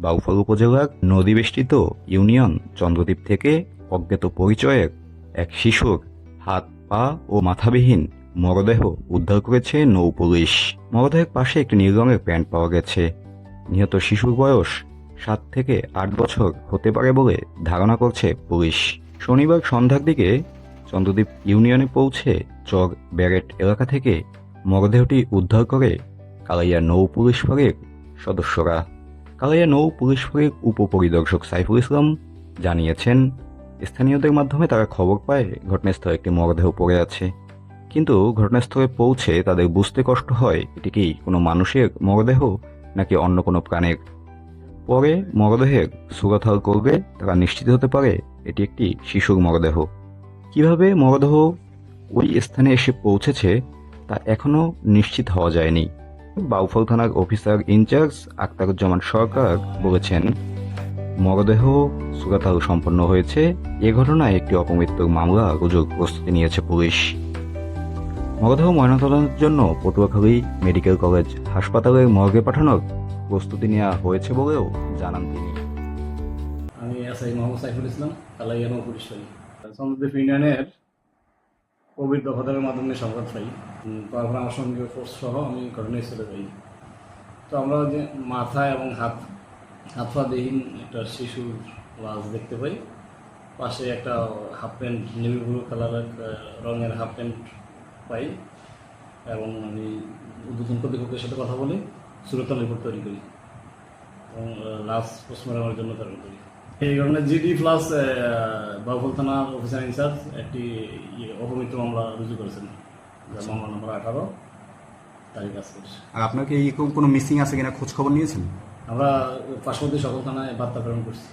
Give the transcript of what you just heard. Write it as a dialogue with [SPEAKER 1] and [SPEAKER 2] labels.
[SPEAKER 1] বাউফল উপজেলার নদীবেষ্টিত ইউনিয়ন চন্দ্রদ্বীপ থেকে অজ্ঞাত পরিচয়ের এক শিশুর হাত, পা ও মাথাবিহীন মরদেহ উদ্ধার করেছে নৌ পুলিশ। মরদেহের পাশে একটি নীল রঙের প্যান্ট পাওয়া গেছে। নিহত শিশুর বয়স সাত থেকে আট বছর হতে পারে বলে ধারণা করছে পুলিশ। শনিবার সন্ধ্যার দিকে চন্দ্রদ্বীপ ইউনিয়নে পৌঁছে চর ব্যারেট এলাকা থেকে মরদেহটি উদ্ধার করে কালাইয়া নৌ পুলিশ ফাঁড়ির সদস্যরা কালাইয়া নৌ পুলিশ ফাঁড়ির উপপরিদর্শক সাইফুল ইসলাম জানিয়েছেন, স্থানীয়দের মাধ্যমে তারা খবর পায় ঘটনাস্থলে একটি মরদেহ পড়ে আছে। কিন্তু ঘটনাস্থলে পৌঁছে তাদের বুঝতে কষ্ট হয়, এটি কি কোনো মানুষের মরদেহ নাকি অন্য কোনো প্রাণের? পরে মরদেহের সুরথাল করবে, তারা নিশ্চিত হতে পারে এটি একটি শিশুর মরদেহ। কীভাবে মরদেহ ওই স্থানে এসে পৌঁছেছে তা এখনও নিশ্চিত হওয়া যায়নি। বাউফল থানার অফিসার ইনচার্জ আক্তারুজ্জামান সরকার বলেছেন, মরদেহ সুরাতাল সম্পন্ন হয়েছে, এ ঘটনায় একটি অপমৃত্যুর মামলা রুজুর প্রস্তুতি নিয়েছে পুলিশ। মরদেহ ময়নাতদন্তের জন্য পটুয়াখালী মেডিকেল কলেজ হাসপাতালের মর্গে পাঠানোর প্রস্তুতি নেওয়া হয়েছে বলেও জানান তিনি।
[SPEAKER 2] আমি এসআই মোহাম্মদ সাইফুল ইসলাম কালাইয়া নৌপুরেশ্বরী চন্দ্রদ্বীপ ইউনিয়নের কোভিড দফাদারের মাধ্যমে সংবাদ পাই। তারপর আমার সঙ্গে ফোর্স সহ আমি ঘটনায় ঘটনাস্থলে যাই। তো আমরা যে মাথা এবং হাত হাত পা দেহীন একটা শিশুর লাশ দেখতে পাই। পাশে একটা হাফ প্যান্ট নেভি ব্লু কালারের রঙের হাফ প্যান্ট পাই এবং আমি উদ্বোধন কর্তৃপক্ষের সাথে কথা বলে সুরতাল রিপোর্ট তৈরি করি এবং লাস্ট পোস্টমর্টমের জন্য তৈরি করি। এই ঘটনায় জিডি প্লাস বাবুল থানার অফিসার ইনচার্জ একটি অপমৃত্যু মামলা রুজু করেছেন মামলা নম্বর আঠারো তারিখ কাজ করছে।
[SPEAKER 3] আর আপনার কি কোনো মিসিং আছে কিনা? খোঁজ খবর নিয়েছেন?
[SPEAKER 2] আমরা পার্শ্ববর্তী সকল থানায় বার্তা প্রেরণ করছি।